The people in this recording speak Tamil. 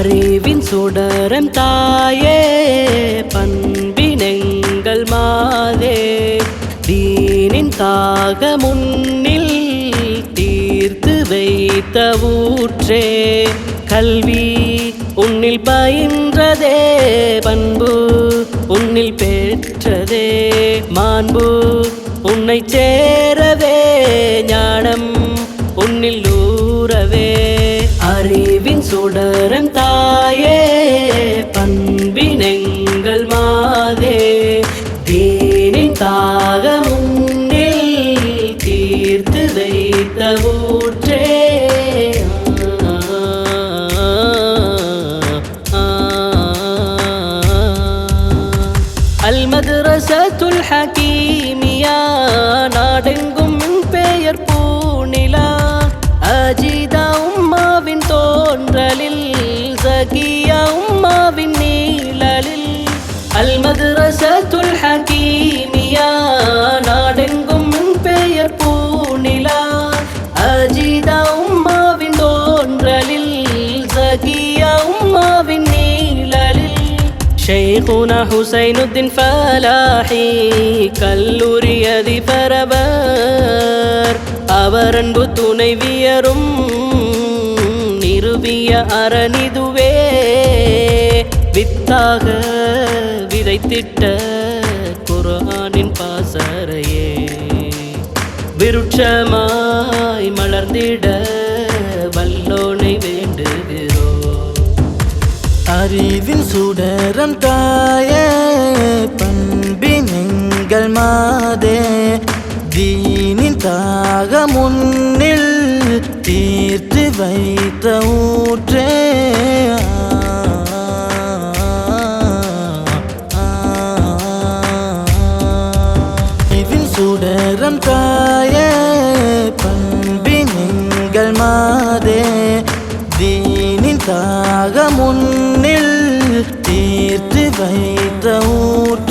அறிவின் சுடரம் தாயே பண்பினெங்கள் மாதே. தீனின் தாக முன்னில் தீர்த்து வைத்த ஊற்றே. கல்வி உன்னில் பயின்றதே பண்பு உன்னில் பெற்றதே. மாண்பு உன்னை சேர அறிவின் சுடரன் தாயே பண்பினங்கள் மாதே. தேனின் தாகமும் தீர்த்து வைத்த ஊற்றே. அல் மதுரசத்துல் ஹகீமியா நாடெங்கும் அல் மதுரசத்துல் ஹகீமியா நாடெங்கும் பெயர் பூநிலா அஜிதா உம்மாவின் தோன்றலில் சகியா உம்மாவின் நீழலில். ஷேகுனா ஹுசைனுத்தின் ஃபலாஹி கல்லூரி அதிபரவர். அவர் அன்பு துணைவியரும் நிறுவிய அரணிதுவே வித்தாக விதைத்திட்ட குரானின் பாசறையே. விருட்சமாய் மலர்ந்திட வல்லோனை வேண்டுகிறோ அறிவின் சுடரம் தாயே பண்பினங்கள் மாதே. தீனின் தாக முன்னில் தீர்த்து வைத்த ஊற்றே. சுடரம் தாயே பண்பினெங்கள் மாதே தீனின் தாக முன்னில் தீர்த்து வைத்த ஊற்று